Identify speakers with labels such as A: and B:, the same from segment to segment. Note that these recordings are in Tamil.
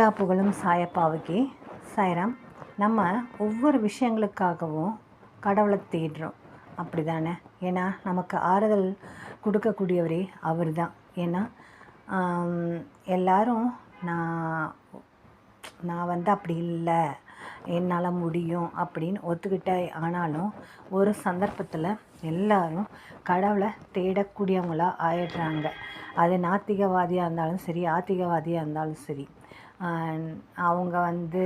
A: எல்லா புகழும் சாயப்பாவுக்கே. சாய்ராம் நம்ம ஒவ்வொரு விஷயங்களுக்காகவும் கடவுளை தேடுறோம். அப்படி தானே ஏன்னா நமக்கு ஆறுதல் கொடுக்கக்கூடியவரே அவர் தான் ஏன்னா எல்லாரும் நான் நான் வந்து அப்படி இல்லை என்னால் முடியும் அப்படின்னு ஒத்துக்கிட்டே ஆனாலும் ஒரு சந்தர்ப்பத்தில் எல்லாரும் கடவுளை தேடக்கூடியவங்களாக ஆயிடுறாங்க. அது நாத்திகவாதியாக இருந்தாலும் சரி ஆத்திகவாதியாக இருந்தாலும் சரி. அவங்க வந்து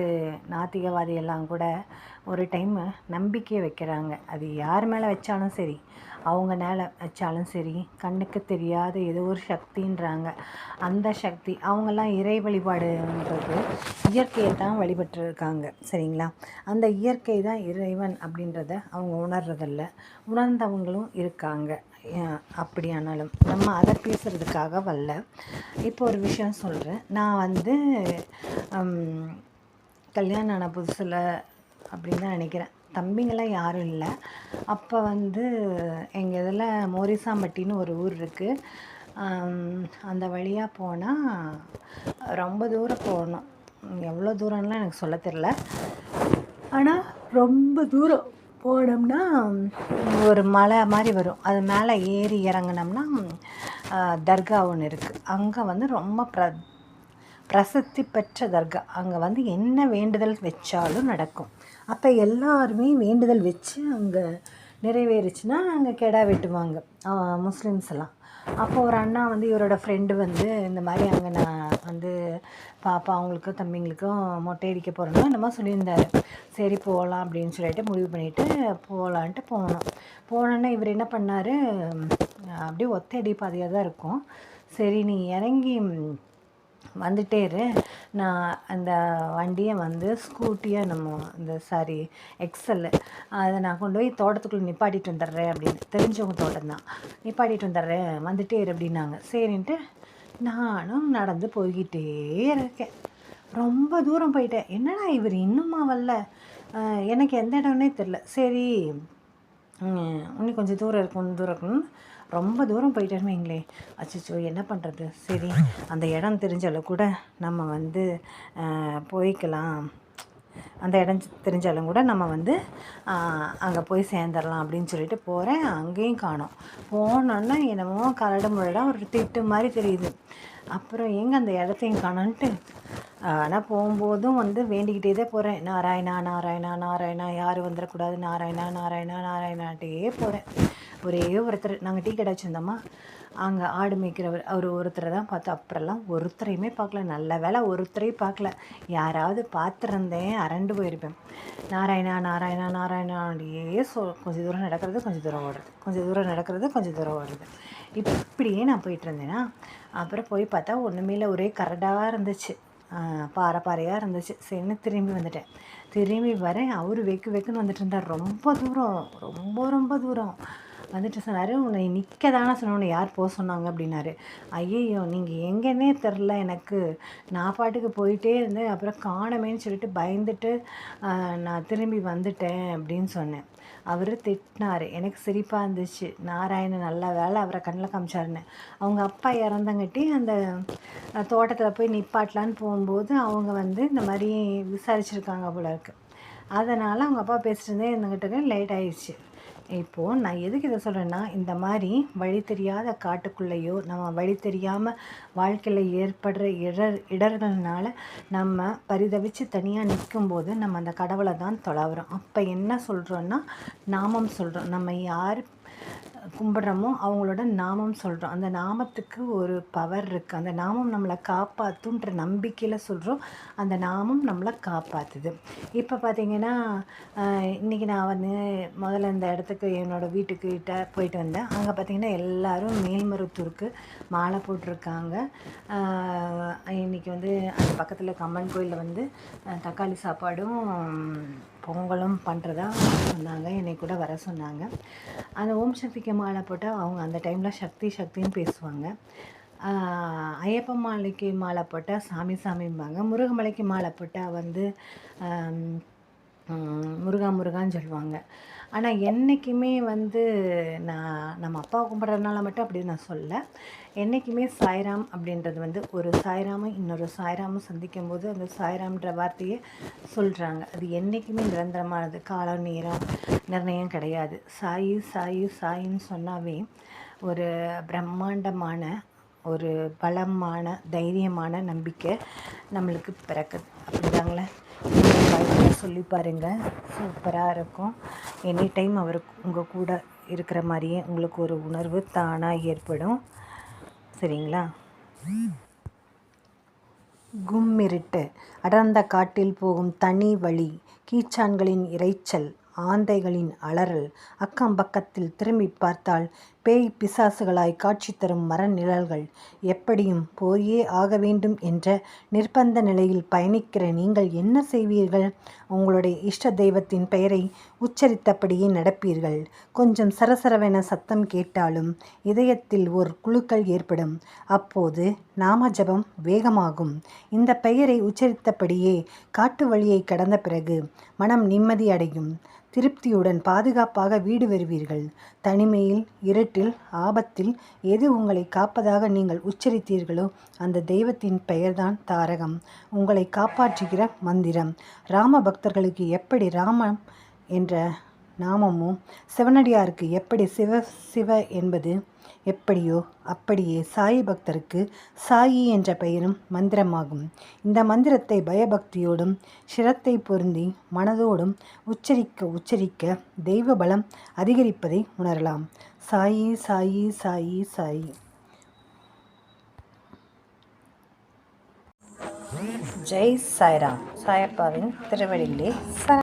A: நாத்திகவாதி எல்லாம் கூட ஒரு டைம் நம்பிக்கையை வைக்கிறாங்க. அது யார் மேலே வச்சாலும் சரி அவங்க மேலே வச்சாலும் சரி கண்ணுக்கு தெரியாத ஏதோ ஒரு சக்தின்றாங்க. அந்த சக்தி அவங்கெல்லாம் இறை வழிபாடுன்றது இயற்கையை தான் வழிபட்டுருக்காங்க. சரிங்களா? அந்த இயற்கை தான் இறைவன் அப்படின்றத அவங்க உணர்றதில்ல. உணர்ந்தவங்களும் இருக்காங்க. அப்படியானாலும் நம்ம அதை பேசுகிறதுக்காக வரல. இப்போ ஒரு விஷயம் சொல்கிறேன் நான் வந்து கல்யாணம் ஆன புதுசில் அப்படின்னு தான் நினைக்கிறேன். தம்பிங்களாம் யாரும் இல்லை. அப்போ வந்து எங்கள் இதில் மோரிசாம்பட்டின்னு ஒரு ஊர் இருக்குது அந்த வழியாக போனால் ரொம்ப தூரம் போகணும். எவ்வளோ தூரம்லாம் எனக்கு சொல்ல தெரில. ஆனால் ரொம்ப தூரம் போனோம்னா ஒரு மலை மாதிரி வரும். அது மேலே ஏறி இறங்கினோம்னா தர்கா ஒன்று இருக்குது அங்கே வந்து ரொம்ப பிர பிரசித்தி பெற்ற தர்கா. அங்கே வந்து என்ன வேண்டுதல் வச்சாலும் நடக்கும். அப்போ எல்லாருமே வேண்டுதல் வச்சு அங்கே நிறைவேறுச்சுன்னா அங்கே கெடா வெட்டுவாங்க. முஸ்லீம்ஸ் எல்லாம். அப்போ ஒரு அண்ணா வந்து இவரோட ஃப்ரெண்டு வந்து இந்த மாதிரி அங்கே நான் வந்து பாப்பா அவங்களுக்கும் தம்பிங்களுக்கும் மொட்டை அடிக்க போகிறேன்னா என்னமோ சொல்லியிருந்தாரு. சரி போகலாம் அப்படின்னு சொல்லிட்டு முடிவு பண்ணிவிட்டு போகலான்ட்டு போனோம். போனோன்னே இவர் என்ன பண்ணார்? அப்படியே ஒத்தடி பாதையாக தான் இருக்கும். சரி நீ இறங்கி வந்துட்டே இரு. நான் அந்த வண்டியை வந்து ஸ்கூட்டியை நம்ம இந்த சாரி எக்ஸல் அதை நான் கொண்டு போய் தோட்டத்துக்குள்ளே நிப்பாட்டிட்டு வந்துடுறேன் அப்படின்னு. தெரிஞ்சவங்க தோட்டம் தான். நிப்பாட்டிட்டு வந்துடுறேன். வந்துட்டே இரு அப்படின்னாங்க. சரின்ட்டு நானும் நடந்து போய்கிட்டே இருக்கேன். ரொம்ப தூரம் போயிட்டேன். என்னடா இவர் இன்னுமா வரல எனக்கு எந்த இடம்னே தெரில சரி இன்னும் கொஞ்சம் தூரம் இருக்கும் தூரம் இருக்குன்னு ரொம்ப தூரம் போயிட்டேன்னு வைங்களேன் அச்சச்சோ என்ன பண்ணுறது சரி அந்த இடம் தெரிஞ்சாலும் கூட நம்ம வந்து போய்க்கலாம். அந்த இடம் தெரிஞ்சாலும் கூட நம்ம வந்து அங்கே போய் சேர்ந்துடலாம் அப்படின்னு சொல்லிட்டு போகிறேன் அங்கேயும் காணோம். போனோன்னா என்னமோ கரடு முரடாக ஒரு திட்டு மாதிரி தெரியுது. அப்புறம் எங்கே அந்த இடத்தையும் காணோன்ட்டு? ஆனால் போகும்போதும் வந்து வேண்டிக்கிட்டே தான் போகிறேன் நாராயணா நாராயணா நாராயணா யாரும் வந்துடக்கூடாது. நாராயணா நாராயணா நாராயணாட்டே போகிறேன் ஒரே ஒருத்தர் நாங்கள் டீ கடை வச்சுருந்தோமா அங்கே ஆடு மேய்க்கிறவர் அவர் ஒருத்தரை தான் பார்த்தோம். அப்புறம்லாம் ஒருத்தரையுமே பார்க்கல. நல்ல வேலை ஒருத்தரையும் பார்க்கல. யாராவது பார்த்துருந்தேன் அரண்டு போயிருப்பேன். நாராயணா நாராயணா நாராயணாண்டியே சொ கொஞ்சம் தூரம் நடக்கிறது கொஞ்சம் தூரம் ஓடுறது. கொஞ்சம் தூரம் நடக்கிறது கொஞ்சம் தூரம் ஓடுறது. இப்படியே நான் போயிட்டு இருந்தேன்னா அப்புறம் போய் பார்த்தா ஒன்றுமே இல்லை. ஒரே கரடாக இருந்துச்சு. பாறை பாறையாக இருந்துச்சு. சரின்னு திரும்பி வந்துட்டேன். திரும்பி வரேன். அவர் வெக்கு வெக்குன்னு வந்துட்டு இருந்தார். ரொம்ப தூரம் ரொம்ப ரொம்ப தூரம். வந்துட்டு சொன்னார் உன்னை நிற்க தானே சொன்ன உன்னை யார் போக சொன்னாங்க? அப்படின்னாரு. ஐயையோ நீங்கள் எங்கன்னே தெரில எனக்கு. நான் பாட்டுக்கு போயிட்டே இருந்தேன். அப்புறம் காணமேன்னு சொல்லிட்டு பயந்துட்டு நான் திரும்பி வந்துட்டேன் அப்படின்னு சொன்னேன். அவர் திட்டினார். எனக்கு சிரிப்பாக இருந்துச்சு. நாராயணன் நல்ல வேலை அவரை கண்ணில் காமிச்சாருன்னு. அவங்க அப்பா இறந்தங்காட்டி அந்த தோட்டத்தில் போய் நிப்பாட்டலான்னு போகும்போது அவங்க வந்து இந்த மாதிரி விசாரிச்சிருக்காங்க போல இருக்குது அதனால் அவங்க அப்பா பேசிட்டு இருந்தே இருந்துக்கிட்டு லேட் ஆயிடுச்சு. இப்போது நான் எதுக்கு இதை சொல்கிறேன்னா இந்த மாதிரி வழி தெரியாத காட்டுக்குள்ளேயோ நம்ம வழி தெரியாமல் வாழ்க்கையில் ஏற்படுற இடர் இடர்கள்னால நம்ம பரிதவிச்சு தனியாக நிற்கும்போது நம்ம அந்த கடவுளை தான் தொலைவுறோம் அப்போ என்ன சொல்கிறோன்னா நாமம் சொல்கிறோம் நம்ம யார் கும்பிட்றோமோ அவங்களோட நாமம் சொல்கிறோம் அந்த நாமத்துக்கு ஒரு பவர் இருக்குது அந்த நாமம் நம்மளை காப்பாற்றுன்ற நம்பிக்கையில் சொல்கிறோம் அந்த நாமம் நம்மளை காப்பாற்றுது இப்போ பார்த்தீங்கன்னா இன்றைக்கி நான் வந்து முதல்ல இந்த இடத்துக்கு என்னோடய வீட்டுக்கிட்ட போயிட்டு வந்தேன். அங்கே பார்த்தீங்கன்னா எல்லோரும் மேல்மருத்தூருக்கு மாலை போட்டிருக்காங்க. இன்றைக்கி இன்னைக்கு வந்து அந்த பக்கத்தில் கம்மன் கோயிலில் வந்து தக்காளி சாப்பாடும் பொங்கலும் பண்ணுறதா சொன்னாங்க என்னை கூட வர சொன்னாங்க. அந்த ஓம் சக்திக்கு மாலை போட்டால் அவங்க அந்த டைமில் சக்தி சக்தின்னு பேசுவாங்க. ஐயப்ப மாலைக்கு மாலை போட்டால் சாமி சாமிம்பாங்க. முருகமலைக்கு மாலை போட்டால் வந்து முருகா முருகான்னு சொல்லுவாங்க. ஆனால் என்றைக்குமே வந்து நான் நம்ம அப்பா கும்பிட்றதுனால மட்டும் அப்படி நான் சொல்ல என்றைக்குமே சாய்ராம் அப்படின்றது வந்து ஒரு சாய்ராமும் இன்னொரு சாய்ராமும் சந்திக்கும் போது அந்த சாய்ராம்ன்ற வார்த்தையை சொல்கிறாங்க அது என்றைக்குமே நிரந்தரமானது. காலம் நேரம் நிர்ணயம் கிடையாது. சாயி சாயி சாயின்னு சொன்னாவே ஒரு பிரம்மாண்டமான ஒரு பலமான தைரியமான நம்பிக்கை நம்மளுக்கு பிறக்குது. அப்படிதாங்களே? சொல்லி பாருங்கள் சூப்பராக இருக்கும். எனி டைம் அவர் உங்கள் கூட இருக்கிற மாதிரியே உங்களுக்கு ஒரு உணர்வு தானாக ஏற்படும். சரிங்களா? கும்மிருட்டு. அடர்ந்த காட்டில் போகும் தனி வழி. கீச்சான்களின் இரைச்சல் ஆந்தைகளின் அலறல். அக்கம் பக்கத்தில் திரும்பி பார்த்தால் பேய் பிசாசுகளாய் காட்சி தரும் மர நிழல்கள் எப்படியும் போயே ஆக வேண்டும் என்ற நிர்பந்த நிலையில் பயணிக்கிற நீங்கள் என்ன செய்வீர்கள்? உங்களுடைய இஷ்ட தெய்வத்தின் பெயரை உச்சரித்தபடியே நடப்பீர்கள். கொஞ்சம் சரசரவென சத்தம் கேட்டாலும் இதயத்தில் ஓர் குழுக்கள் ஏற்படும். அப்போது நாம ஜபம் வேகமாகும். இந்த பெயரை உச்சரித்தபடியே காட்டு வழியை கடந்த பிறகு மனம் நிம்மதி அடையும். திருப்தியுடன் பாதுகாப்பாக வீடு வருவீர்கள். தனிமையில் இருட்டில் ஆபத்தில் எது உங்களை காப்பதாக நீங்கள் உச்சரித்தீர்களோ அந்த தெய்வத்தின் பெயர்தான் தாரகம். உங்களை காப்பாற்றுகிற மந்திரம். ராம பக்தர்களுக்கு எப்படி ராமம் என்ற நாமமும் சிவனடியாருக்கு எப்படி சிவ சிவ என்பது எப்படியோ அப்படியே சாயி பக்தருக்கு சாயி என்ற பெயரும் மந்திரமாகும். இந்த மந்திரத்தை பயபக்தியோடும் சிரத்தை பொருந்தி மனதோடும் உச்சரிக்க உச்சரிக்க தெய்வ பலம் அதிகரிப்பதை உணரலாம். சாயி சாயி சாயி சாயி. ஜெய் சாய்ராம். சாயப்பாவின் திருவடியிலே